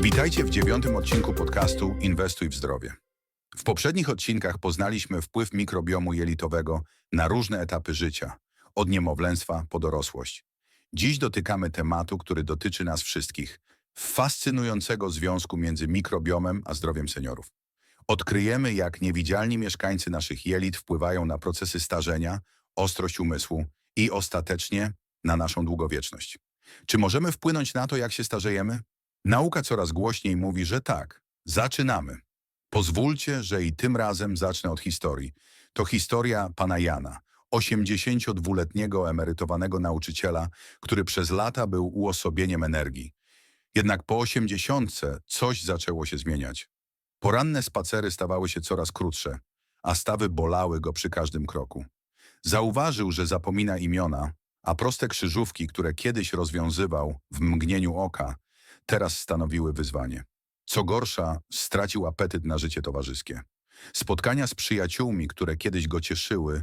Witajcie w dziewiątym odcinku podcastu Inwestuj w zdrowie. W poprzednich odcinkach poznaliśmy wpływ mikrobiomu jelitowego na różne etapy życia, od niemowlęctwa po dorosłość. Dziś dotykamy tematu, który dotyczy nas wszystkich, fascynującego związku między mikrobiomem a zdrowiem seniorów. Odkryjemy, jak niewidzialni mieszkańcy naszych jelit wpływają na procesy starzenia, ostrość umysłu i ostatecznie na naszą długowieczność. Czy możemy wpłynąć na to, jak się starzejemy? Nauka coraz głośniej mówi, że tak. Zaczynamy. Pozwólcie, że i tym razem zacznę od historii. To historia pana Jana, 82-letniego emerytowanego nauczyciela, który przez lata był uosobieniem energii. Jednak po 80 coś zaczęło się zmieniać. Poranne spacery stawały się coraz krótsze, a stawy bolały go przy każdym kroku. Zauważył, że zapomina imiona, a proste krzyżówki, które kiedyś rozwiązywał w mgnieniu oka, teraz stanowiły wyzwanie. Co gorsza, stracił apetyt na życie towarzyskie. Spotkania z przyjaciółmi, które kiedyś go cieszyły,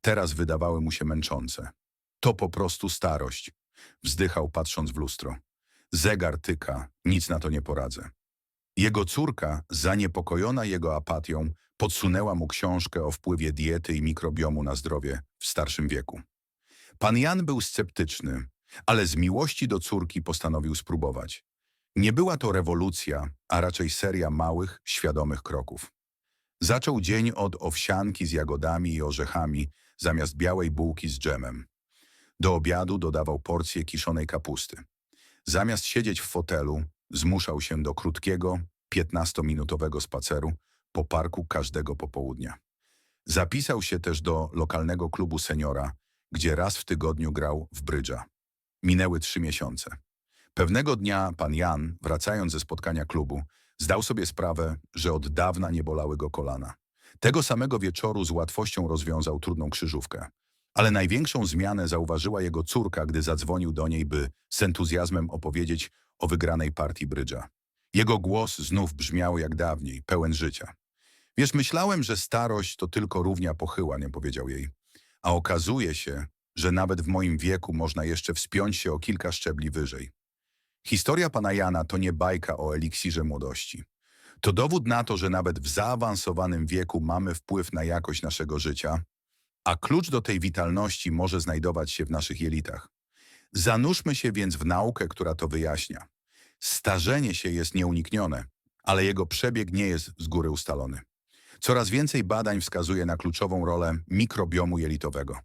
teraz wydawały mu się męczące. To po prostu starość, wzdychał patrząc w lustro. Zegar tyka, nic na to nie poradzę. Jego córka, zaniepokojona jego apatią, podsunęła mu książkę o wpływie diety i mikrobiomu na zdrowie w starszym wieku. Pan Jan był sceptyczny, ale z miłości do córki postanowił spróbować. Nie była to rewolucja, a raczej seria małych, świadomych kroków. Zaczął dzień od owsianki z jagodami i orzechami zamiast białej bułki z dżemem. Do obiadu dodawał porcję kiszonej kapusty. Zamiast siedzieć w fotelu, zmuszał się do krótkiego, 15-minutowego spaceru po parku każdego popołudnia. Zapisał się też do lokalnego klubu seniora, gdzie raz w tygodniu grał w brydża. Minęły trzy miesiące. Pewnego dnia pan Jan, wracając ze spotkania klubu, zdał sobie sprawę, że od dawna nie bolały go kolana. Tego samego wieczoru z łatwością rozwiązał trudną krzyżówkę. Ale największą zmianę zauważyła jego córka, gdy zadzwonił do niej, by z entuzjazmem opowiedzieć o wygranej partii brydża. Jego głos znów brzmiał jak dawniej, pełen życia. Wiesz, myślałem, że starość to tylko równia pochyła, nie powiedział jej. A okazuje się, że nawet w moim wieku można jeszcze wspiąć się o kilka szczebli wyżej. Historia pana Jana to nie bajka o eliksirze młodości. To dowód na to, że nawet w zaawansowanym wieku mamy wpływ na jakość naszego życia, a klucz do tej witalności może znajdować się w naszych jelitach. Zanurzmy się więc w naukę, która to wyjaśnia. Starzenie się jest nieuniknione, ale jego przebieg nie jest z góry ustalony. Coraz więcej badań wskazuje na kluczową rolę mikrobiomu jelitowego.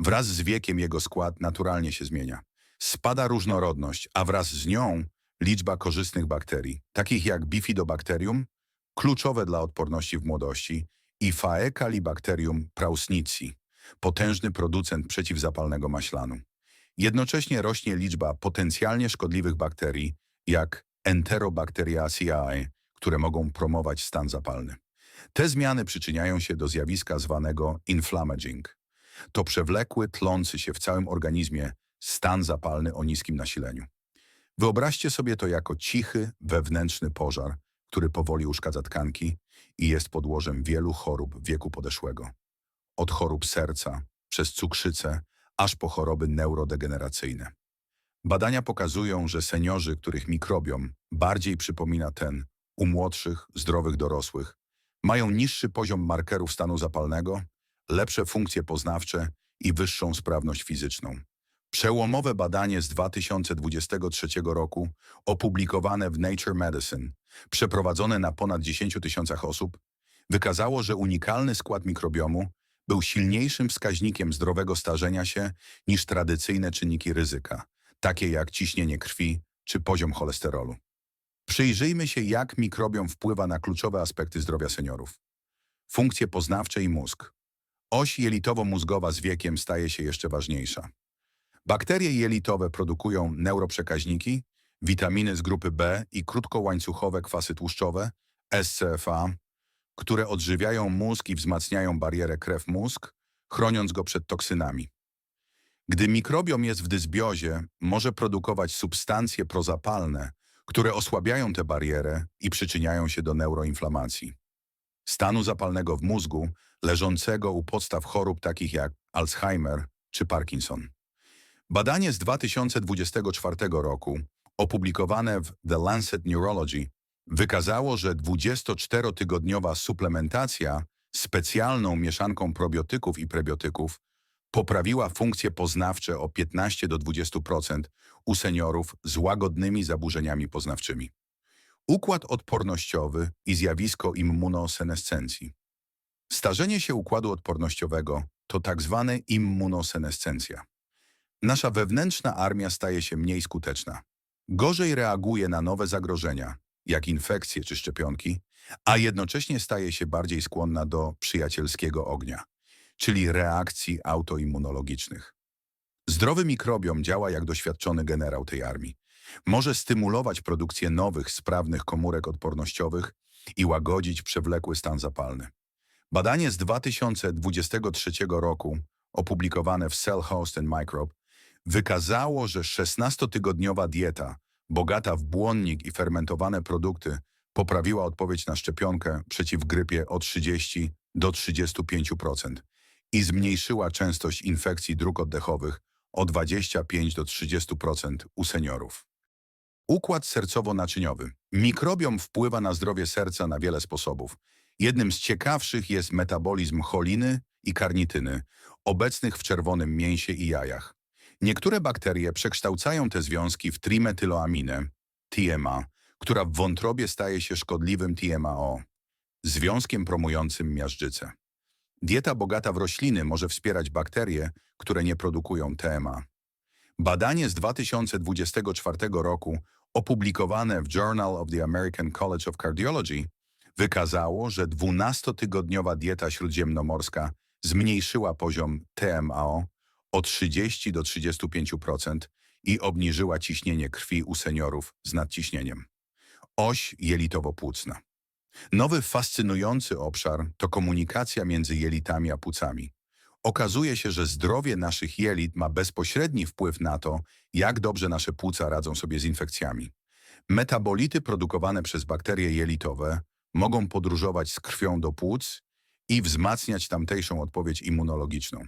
Wraz z wiekiem jego skład naturalnie się zmienia. Spada różnorodność, a wraz z nią liczba korzystnych bakterii, takich jak bifidobakterium, kluczowe dla odporności w młodości, i Faecalibacterium prausnici, potężny producent przeciwzapalnego maślanu. Jednocześnie rośnie liczba potencjalnie szkodliwych bakterii, jak Enterobacteriaceae, które mogą promować stan zapalny. Te zmiany przyczyniają się do zjawiska zwanego inflammaging. To przewlekły, tlący się w całym organizmie stan zapalny o niskim nasileniu. Wyobraźcie sobie to jako cichy, wewnętrzny pożar, który powoli uszkadza tkanki i jest podłożem wielu chorób wieku podeszłego. Od chorób serca, przez cukrzycę, aż po choroby neurodegeneracyjne. Badania pokazują, że seniorzy, których mikrobiom bardziej przypomina ten u młodszych, zdrowych dorosłych, mają niższy poziom markerów stanu zapalnego, lepsze funkcje poznawcze i wyższą sprawność fizyczną. Przełomowe badanie z 2023 roku, opublikowane w Nature Medicine, przeprowadzone na ponad 10 tysiącach osób, wykazało, że unikalny skład mikrobiomu był silniejszym wskaźnikiem zdrowego starzenia się niż tradycyjne czynniki ryzyka, takie jak ciśnienie krwi czy poziom cholesterolu. Przyjrzyjmy się, jak mikrobiom wpływa na kluczowe aspekty zdrowia seniorów. Funkcje poznawcze i mózg. Oś jelitowo-mózgowa z wiekiem staje się jeszcze ważniejsza. Bakterie jelitowe produkują neuroprzekaźniki, witaminy z grupy B i krótkołańcuchowe kwasy tłuszczowe, SCFA, które odżywiają mózg i wzmacniają barierę krew-mózg, chroniąc go przed toksynami. Gdy mikrobiom jest w dysbiozie, może produkować substancje prozapalne, które osłabiają tę barierę i przyczyniają się do neuroinflamacji. Stanu zapalnego w mózgu, leżącego u podstaw chorób takich jak Alzheimer czy Parkinson. Badanie z 2024 roku, opublikowane w The Lancet Neurology, wykazało, że 24-tygodniowa suplementacja specjalną mieszanką probiotyków i prebiotyków poprawiła funkcje poznawcze o 15 do 20% u seniorów z łagodnymi zaburzeniami poznawczymi. Układ odpornościowy i zjawisko immunosenescencji. Starzenie się układu odpornościowego to tak zwane immunosenescencja. Nasza wewnętrzna armia staje się mniej skuteczna. Gorzej reaguje na nowe zagrożenia, jak infekcje czy szczepionki, a jednocześnie staje się bardziej skłonna do przyjacielskiego ognia, czyli reakcji autoimmunologicznych. Zdrowy mikrobiom działa jak doświadczony generał tej armii. Może stymulować produkcję nowych, sprawnych komórek odpornościowych i łagodzić przewlekły stan zapalny. Badanie z 2023 roku, opublikowane w Cell Host and Microbe, wykazało, że 16-tygodniowa dieta, bogata w błonnik i fermentowane produkty, poprawiła odpowiedź na szczepionkę przeciw grypie o 30 do 35% i zmniejszyła częstość infekcji dróg oddechowych o 25 do 30% u seniorów. Układ sercowo-naczyniowy. Mikrobiom wpływa na zdrowie serca na wiele sposobów. Jednym z ciekawszych jest metabolizm choliny i karnityny, obecnych w czerwonym mięsie i jajach. Niektóre bakterie przekształcają te związki w trimetyloaminę, TMA, która w wątrobie staje się szkodliwym TMAO, związkiem promującym miażdżycę. Dieta bogata w rośliny może wspierać bakterie, które nie produkują TMA. Badanie z 2024 roku, opublikowane w Journal of the American College of Cardiology, wykazało, że 12-tygodniowa dieta śródziemnomorska zmniejszyła poziom TMAO o 30 do 35% i obniżyła ciśnienie krwi u seniorów z nadciśnieniem. Oś jelitowo-płucna. Nowy fascynujący obszar to komunikacja między jelitami a płucami. Okazuje się, że zdrowie naszych jelit ma bezpośredni wpływ na to, jak dobrze nasze płuca radzą sobie z infekcjami. Metabolity produkowane przez bakterie jelitowe mogą podróżować z krwią do płuc i wzmacniać tamtejszą odpowiedź immunologiczną.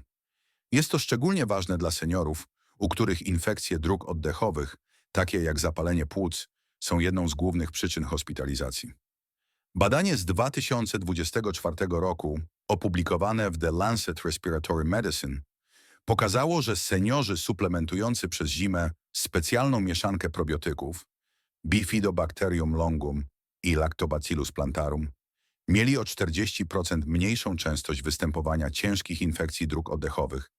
Jest to szczególnie ważne dla seniorów, u których infekcje dróg oddechowych, takie jak zapalenie płuc, są jedną z głównych przyczyn hospitalizacji. Badanie z 2024 roku, opublikowane w The Lancet Respiratory Medicine, pokazało, że seniorzy suplementujący przez zimę specjalną mieszankę probiotyków Bifidobacterium longum i Lactobacillus plantarum mieli o 40% mniejszą częstość występowania ciężkich infekcji dróg oddechowych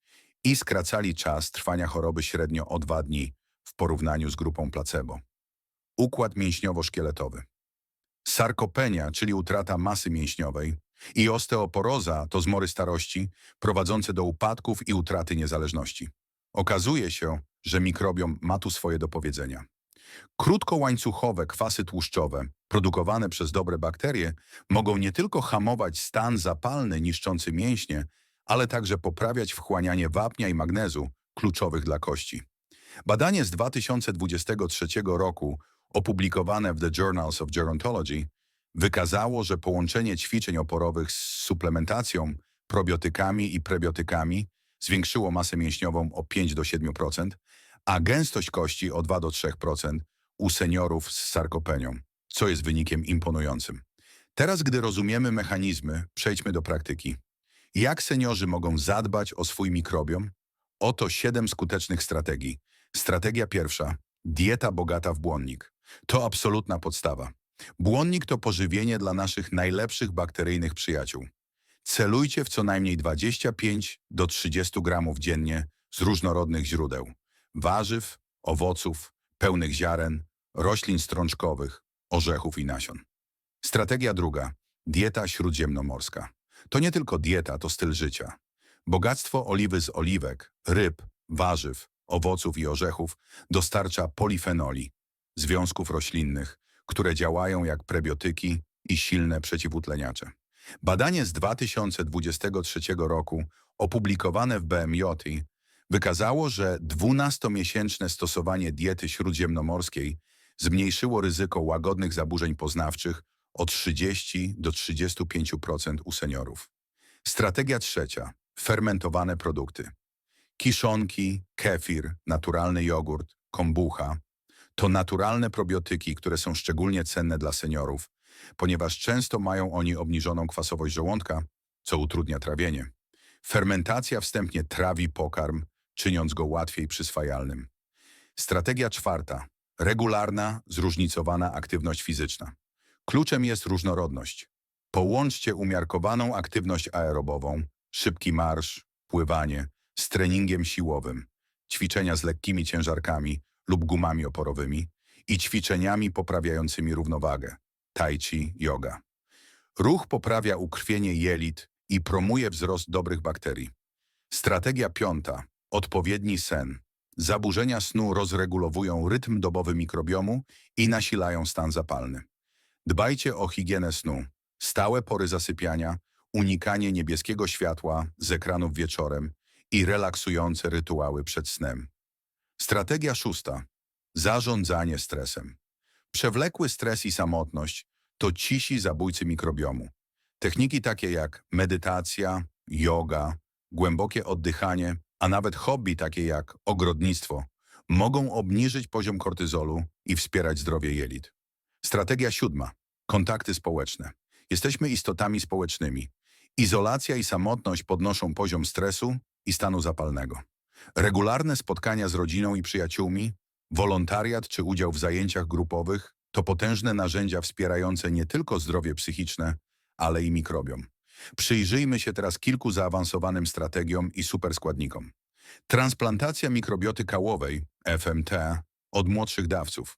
i skracali czas trwania choroby średnio o dwa dni w porównaniu z grupą placebo. Układ mięśniowo-szkieletowy. Sarkopenia, czyli utrata masy mięśniowej, i osteoporoza to zmory starości prowadzące do upadków i utraty niezależności. Okazuje się, że mikrobiom ma tu swoje do powiedzenia. Krótkołańcuchowe kwasy tłuszczowe, produkowane przez dobre bakterie, mogą nie tylko hamować stan zapalny niszczący mięśnie, ale także poprawiać wchłanianie wapnia i magnezu, kluczowych dla kości. Badanie z 2023 roku, opublikowane w The Journals of Gerontology, wykazało, że połączenie ćwiczeń oporowych z suplementacją, probiotykami i prebiotykami zwiększyło masę mięśniową o 5 do 7%, a gęstość kości o 2 do 3% u seniorów z sarkopenią, co jest wynikiem imponującym. Teraz, gdy rozumiemy mechanizmy, przejdźmy do praktyki. Jak seniorzy mogą zadbać o swój mikrobiom? Oto siedem skutecznych strategii. Strategia pierwsza. Dieta bogata w błonnik. To absolutna podstawa. Błonnik to pożywienie dla naszych najlepszych bakteryjnych przyjaciół. Celujcie w co najmniej 25 do 30 gramów dziennie z różnorodnych źródeł. Warzyw, owoców, pełnych ziaren, roślin strączkowych, orzechów i nasion. Strategia druga. Dieta śródziemnomorska. To nie tylko dieta, to styl życia. Bogactwo oliwy z oliwek, ryb, warzyw, owoców i orzechów dostarcza polifenoli, związków roślinnych, które działają jak prebiotyki i silne przeciwutleniacze. Badanie z 2023 roku, opublikowane w BMJ, wykazało, że 12-miesięczne stosowanie diety śródziemnomorskiej zmniejszyło ryzyko łagodnych zaburzeń poznawczych o 30 do 35% u seniorów. Strategia trzecia. Fermentowane produkty. Kiszonki, kefir, naturalny jogurt, kombucha to naturalne probiotyki, które są szczególnie cenne dla seniorów, ponieważ często mają oni obniżoną kwasowość żołądka, co utrudnia trawienie. Fermentacja wstępnie trawi pokarm, czyniąc go łatwiej przyswajalnym. Strategia czwarta. Regularna, zróżnicowana aktywność fizyczna. Kluczem jest różnorodność. Połączcie umiarkowaną aktywność aerobową, szybki marsz, pływanie, z treningiem siłowym, ćwiczenia z lekkimi ciężarkami lub gumami oporowymi i ćwiczeniami poprawiającymi równowagę, tai chi, yoga. Ruch poprawia ukrwienie jelit i promuje wzrost dobrych bakterii. Strategia piąta. Odpowiedni sen. Zaburzenia snu rozregulowują rytm dobowy mikrobiomu i nasilają stan zapalny. Dbajcie o higienę snu, stałe pory zasypiania, unikanie niebieskiego światła z ekranów wieczorem i relaksujące rytuały przed snem. Strategia szósta. Zarządzanie stresem. Przewlekły stres i samotność to cisi zabójcy mikrobiomu. Techniki takie jak medytacja, yoga, głębokie oddychanie, a nawet hobby takie jak ogrodnictwo mogą obniżyć poziom kortyzolu i wspierać zdrowie jelit. Strategia siódma. Kontakty społeczne. Jesteśmy istotami społecznymi. Izolacja i samotność podnoszą poziom stresu i stanu zapalnego. Regularne spotkania z rodziną i przyjaciółmi, wolontariat czy udział w zajęciach grupowych to potężne narzędzia wspierające nie tylko zdrowie psychiczne, ale i mikrobiom. Przyjrzyjmy się teraz kilku zaawansowanym strategiom i superskładnikom. Transplantacja mikrobioty kałowej, FMT, od młodszych dawców.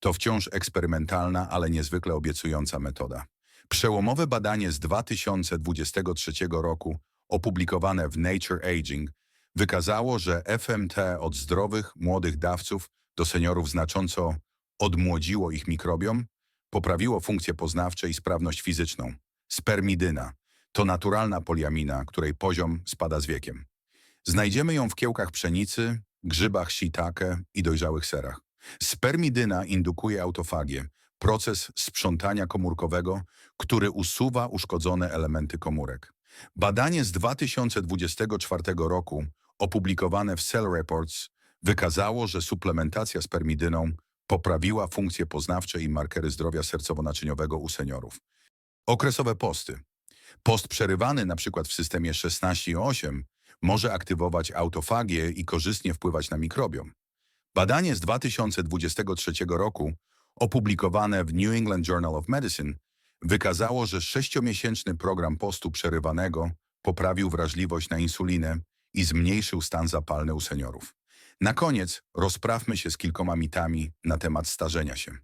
To wciąż eksperymentalna, ale niezwykle obiecująca metoda. Przełomowe badanie z 2023 roku, opublikowane w Nature Aging, wykazało, że FMT od zdrowych, młodych dawców do seniorów znacząco odmłodziło ich mikrobiom, poprawiło funkcje poznawcze i sprawność fizyczną. Spermidyna to naturalna poliamina, której poziom spada z wiekiem. Znajdziemy ją w kiełkach pszenicy, grzybach shiitake i dojrzałych serach. Spermidyna indukuje autofagię, proces sprzątania komórkowego, który usuwa uszkodzone elementy komórek. Badanie z 2024 roku, opublikowane w Cell Reports, wykazało, że suplementacja spermidyną poprawiła funkcje poznawcze i markery zdrowia sercowo-naczyniowego u seniorów. Okresowe posty. Post przerywany np. w systemie 16-8 może aktywować autofagię i korzystnie wpływać na mikrobiom. Badanie z 2023 roku, opublikowane w New England Journal of Medicine, wykazało, że sześciomiesięczny program postu przerywanego poprawił wrażliwość na insulinę i zmniejszył stan zapalny u seniorów. Na koniec rozprawmy się z kilkoma mitami na temat starzenia się.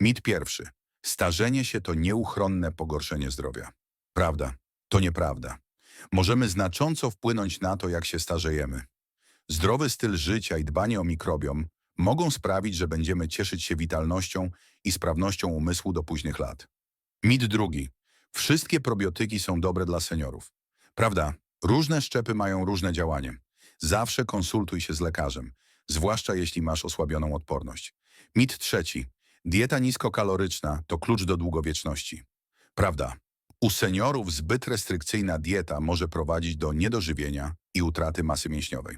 Mit pierwszy. Starzenie się to nieuchronne pogorszenie zdrowia. Prawda, to nieprawda. Możemy znacząco wpłynąć na to, jak się starzejemy. Zdrowy styl życia i dbanie o mikrobiom mogą sprawić, że będziemy cieszyć się witalnością i sprawnością umysłu do późnych lat. Mit drugi. Wszystkie probiotyki są dobre dla seniorów. Prawda, różne szczepy mają różne działanie. Zawsze konsultuj się z lekarzem, zwłaszcza jeśli masz osłabioną odporność. Mit trzeci. Dieta niskokaloryczna to klucz do długowieczności. Prawda, u seniorów zbyt restrykcyjna dieta może prowadzić do niedożywienia i utraty masy mięśniowej.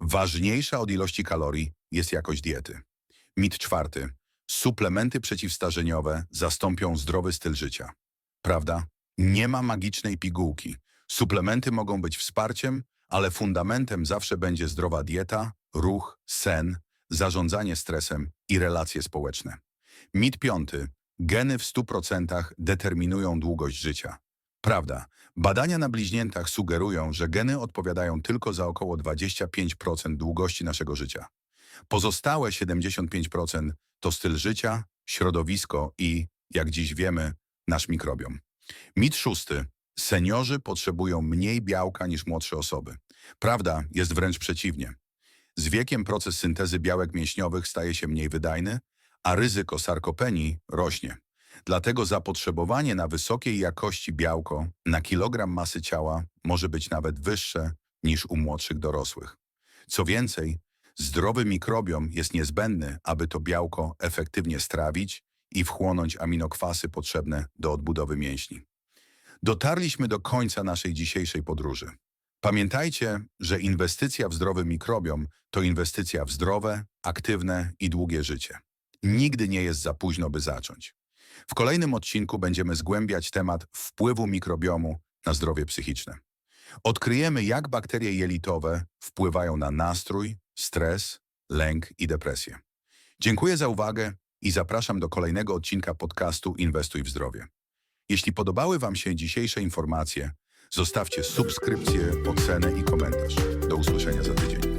Ważniejsza od ilości kalorii jest jakość diety. Mit czwarty. Suplementy przeciwstarzeniowe zastąpią zdrowy styl życia. Prawda? Nie ma magicznej pigułki. Suplementy mogą być wsparciem, ale fundamentem zawsze będzie zdrowa dieta, ruch, sen, zarządzanie stresem i relacje społeczne. Mit piąty. Geny w 100% determinują długość życia. Prawda. Badania na bliźniętach sugerują, że geny odpowiadają tylko za około 25% długości naszego życia. Pozostałe 75% to styl życia, środowisko i, jak dziś wiemy, nasz mikrobiom. Mit szósty. Seniorzy potrzebują mniej białka niż młodsze osoby. Prawda jest wręcz przeciwnie. Z wiekiem proces syntezy białek mięśniowych staje się mniej wydajny, a ryzyko sarkopenii rośnie. Dlatego zapotrzebowanie na wysokiej jakości białko na kilogram masy ciała może być nawet wyższe niż u młodszych dorosłych. Co więcej, zdrowy mikrobiom jest niezbędny, aby to białko efektywnie strawić i wchłonąć aminokwasy potrzebne do odbudowy mięśni. Dotarliśmy do końca naszej dzisiejszej podróży. Pamiętajcie, że inwestycja w zdrowy mikrobiom to inwestycja w zdrowe, aktywne i długie życie. Nigdy nie jest za późno, by zacząć. W kolejnym odcinku będziemy zgłębiać temat wpływu mikrobiomu na zdrowie psychiczne. Odkryjemy, jak bakterie jelitowe wpływają na nastrój, stres, lęk i depresję. Dziękuję za uwagę i zapraszam do kolejnego odcinka podcastu Inwestuj w zdrowie. Jeśli podobały Wam się dzisiejsze informacje, zostawcie subskrypcję, ocenę i komentarz. Do usłyszenia za tydzień.